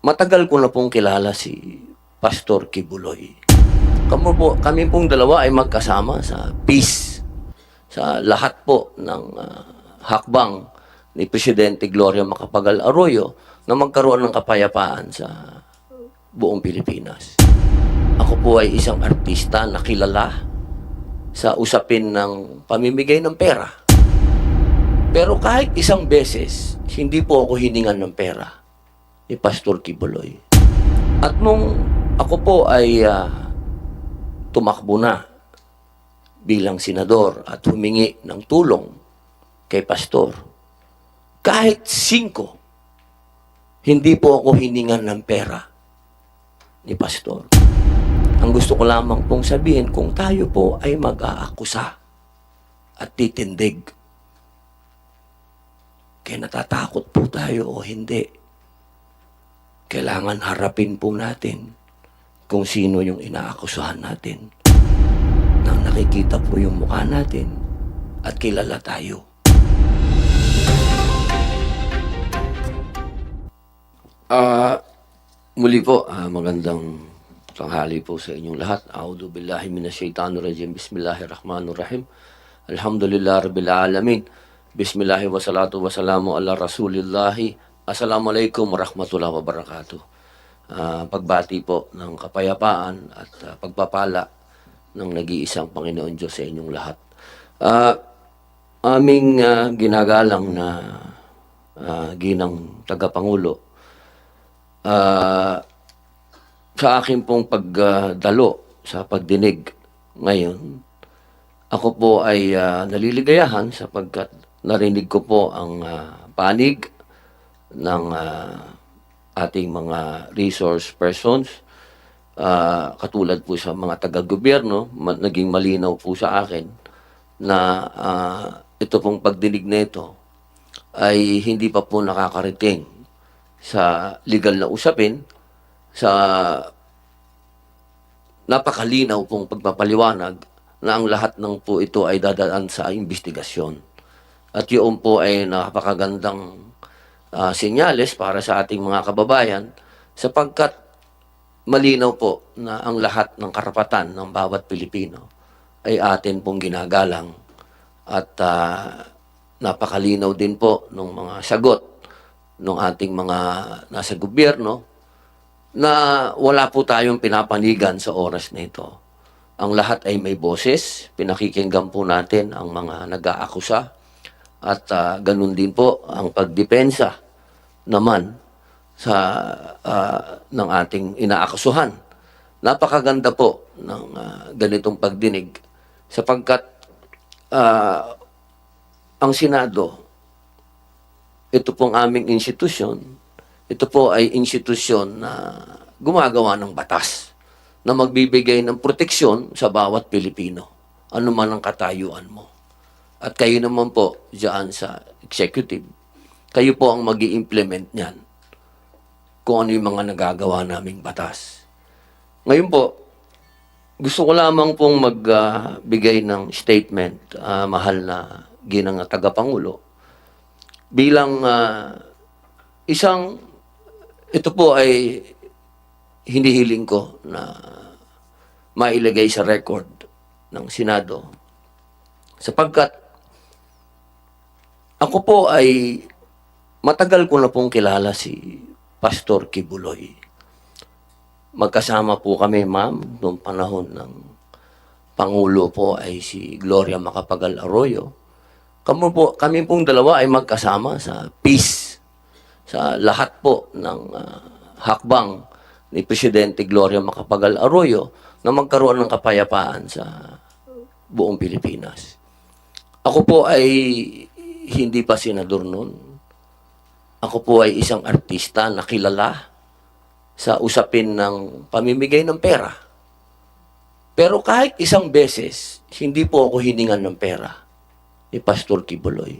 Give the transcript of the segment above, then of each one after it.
matagal ko na pong kilala si Pastor Kibuloy. Kamo po, kami pong dalawa ay magkasama sa peace sa lahat po ng ah, hakbang ni Presidente Gloria Macapagal Arroyo na magkaroon ng kapayapaan sa buong Pilipinas. Ako po ay isang artista na kilala sa usapin ng pamimigay ng pera. Pero kahit isang beses, hindi po ako hiningan ng pera ni Pastor Kibuloy. At nung ako po ay ah, tumakbo na bilang senador at humingi ng tulong kay Pastor, kahit singko, hindi po ako hiningan ng pera ni Pastor. Ang gusto ko lamang pong sabihin, kung tayo po ay mag-aakusa at titindig, kaya natatakot po tayo o hindi, kailangan harapin po natin kung sino yung inaakusahan natin. Nang nakikita po yung mukha natin at kilala tayo. Ah, muli po, ah, magandang tanghali po sa inyong lahat. A'udhu billahi minasyaitanir rajim. Bismillahirrahmanirrahim. Alhamdulillah rabbil alamin. Bismillahi wa salatu wa salamu ala rasulillahi. Assalamualaikum warahmatullahi wabarakatuh. Ah, pagbati po ng kapayapaan at ah, pagpapala ng nag-iisang Panginoon Diyos sa inyong lahat. Ah, aming ah, ginagalang na ah, ginang tagapangulo Ah, sa akin pong pagdalo sa pagdinig ngayon, ako po ay ah, naliligayahan sapagkat narinig ko po ang ah, panig ng ah, ating mga resource persons, ah, katulad po sa mga taga-gobyerno, ma- naging malinaw po sa akin na ah, ito pong pagdinig na ito ay hindi pa po nakakarating sa legal na usapin, sa napakalinaw pong pagpapaliwanag na ang lahat ng po ito ay dadaan sa investigasyon. At yun po ay napakagandang ah, senyales para sa ating mga kababayan sapagkat malinaw po na ang lahat ng karapatan ng bawat Pilipino ay atin pong ginagalang at ah, napakalinaw din po ng mga sagot ng ating mga nasa gobyerno na wala po tayong pinapanigan sa oras na ito. Ang lahat ay may boses, pinakikinggan po natin ang mga nag-aakusa at ah, ganun din po ang pagdepensa naman sa ah, ng ating inaakusuhan. Napakaganda po ng ah, ganitong pagdinig sapagkat ah, ang Senado ito pong aming institusyon, ito po ay institusyon na gumagawa ng batas na magbibigay ng proteksyon sa bawat Pilipino, ano man ang katayuan mo. At kayo naman po diyan sa executive, kayo po ang mag implement niyan kung ano yung mga nagagawa naming batas. Ngayon po, gusto ko lamang pong magbigay ng statement, ah, mahal na ginang tagapangulo, bilang ah, isang ito po ay hinihiling ko na mailagay sa record ng Senado sapagkat ako po ay matagal ko na pong kilala si Pastor Kibuloy. Magkasama po kami, ma'am, noong panahon ng Pangulo po ay si Gloria Macapagal Arroyo. Kamo po, kami pong dalawa ay magkasama sa peace sa lahat po ng ah, hakbang ni Presidente Gloria Macapagal Arroyo na magkaroon ng kapayapaan sa buong Pilipinas. Ako po ay hindi pa senador noon. Ako po ay isang artista na kilala sa usapin ng pamimigay ng pera. Pero kahit isang beses, hindi po ako hiningan ng pera ni Pastor Kibuloy.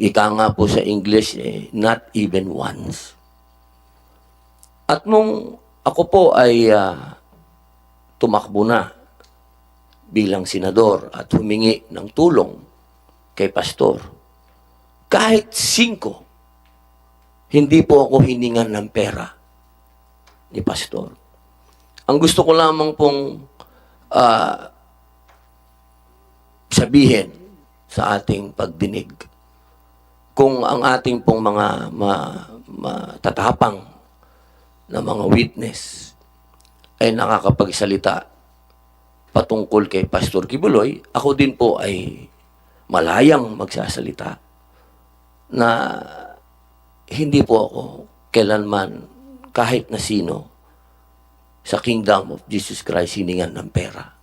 Ika nga po sa English, eh, not even once. At nung ako po ay ah, tumakbo na bilang senador at humingi ng tulong kay Pastor, kahit singko, Hindi po ako hiningan ng pera ni Pastor. Ang gusto ko lamang pong ah, sabihin sa ating pagdinig, kung ang ating pong mga ma, matatapang na mga witness ay nakakapagsalita patungkol kay Pastor Kibuloy, ako din po ay malayang magsasalita na hindi po ako kailanman kahit na sino sa kingdom of Jesus Christ hiningan ng pera.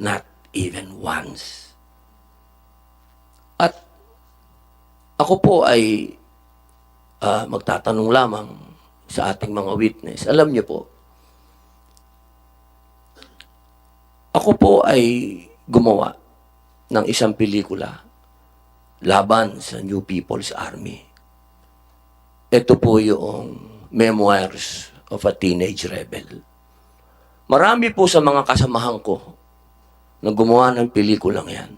Not even once. At ako po ay ah, magtatanong lamang sa ating mga witness. Alam niyo po, ako po ay gumawa ng isang pelikula laban sa New People's Army. Ito po yung Memoirs of a Teenage Rebel. Marami po sa mga kasamahan ko na gumawa ng pelikulang yan.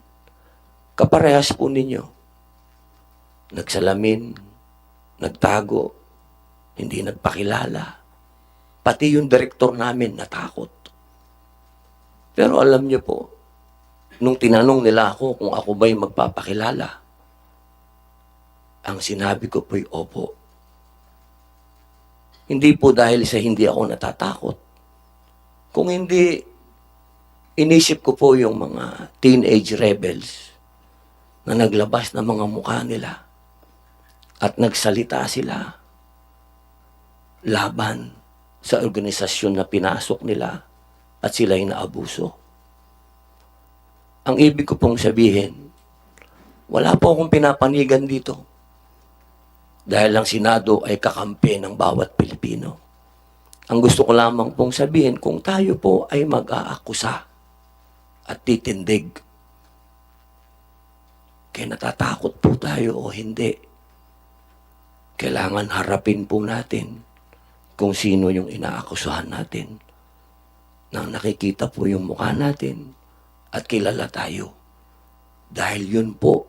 Kaparehas po ninyo. Nagsalamin, nagtago, hindi nagpakilala. Pati yung direktor namin natakot. Pero alam niyo po, nung tinanong nila ako kung ako ba'y magpapakilala, ang sinabi ko po'y opo. Hindi po dahil sa hindi ako natatakot. Kung hindi, inisip ko po yung mga teenage rebels na naglabas ng mga mukha nila at nagsalita sila laban sa organisasyon na pinasok nila at sila'y naabuso. Ang ibig ko pong sabihin, wala po akong pinapanigan dito. Dahil ang Senado ay kakampi ng bawat Pilipino. Ang gusto ko lamang pong sabihin, kung tayo po ay mag-aakusa at titindig, kaya natatakot po tayo o hindi, kailangan harapin po natin kung sino yung inaakusahan natin. Nang nakikita po yung mukha natin at kilala tayo. Dahil yun po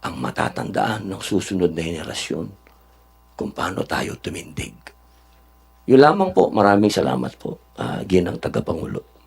ang matatandaan ng susunod na henerasyon kung paano tayo tumindig. Yun lamang po. Maraming salamat po, ah, Ginang Tagapangulo.